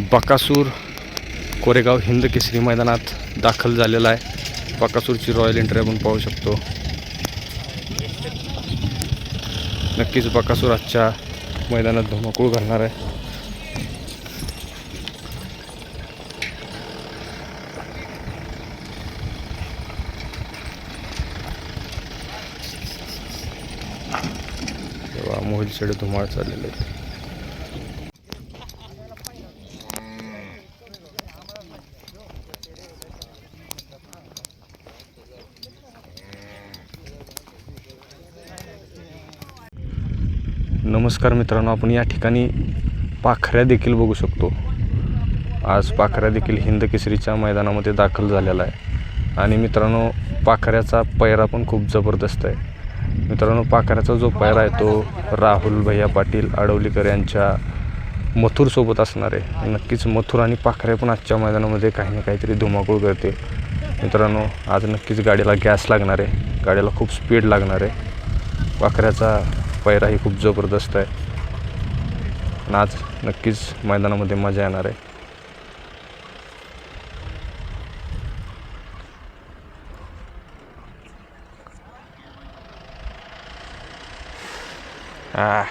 बकासूर कोरेगाव हिंद केसरी मैदानात दाखल झालेला आहे. बकासूरची रॉयल एंट्री आपण पाहू शकतो. नक्कीच बकासूर आजच्या मैदानात धुमाकूळ घालणार आहे. तेव्हा मोहिल शेड धुमाळ चाललेले आहेत. नमस्कार मित्रांनो आपण या ठिकाणी पाखऱ्या देखील बघू शकतो. आज पाखऱ्या देखील हिंद केसरीच्या मैदानामध्ये दाखल झालेला आहे. आणि मित्रांनो पाखऱ्याचा पैरा पण खूप जबरदस्त आहे. मित्रांनो पाखऱ्याचा जो पैरा आहे तो राहुल भैया पाटील आडवलीकर यांच्या मथुरसोबत असणार आहे. नक्कीच मथुर आणि पाखरे पण आजच्या मैदानामध्ये काही ना काहीतरी धुमाकूळ करते. मित्रांनो आज नक्कीच गाडीला गॅस लागणार आहे. गाडीला खूप स्पीड लागणार आहे. पाखऱ्याचा पायराही खूप जबरदस्त आहे आणि आज नक्कीच मैदानामध्ये मजा येणार आहे Ah.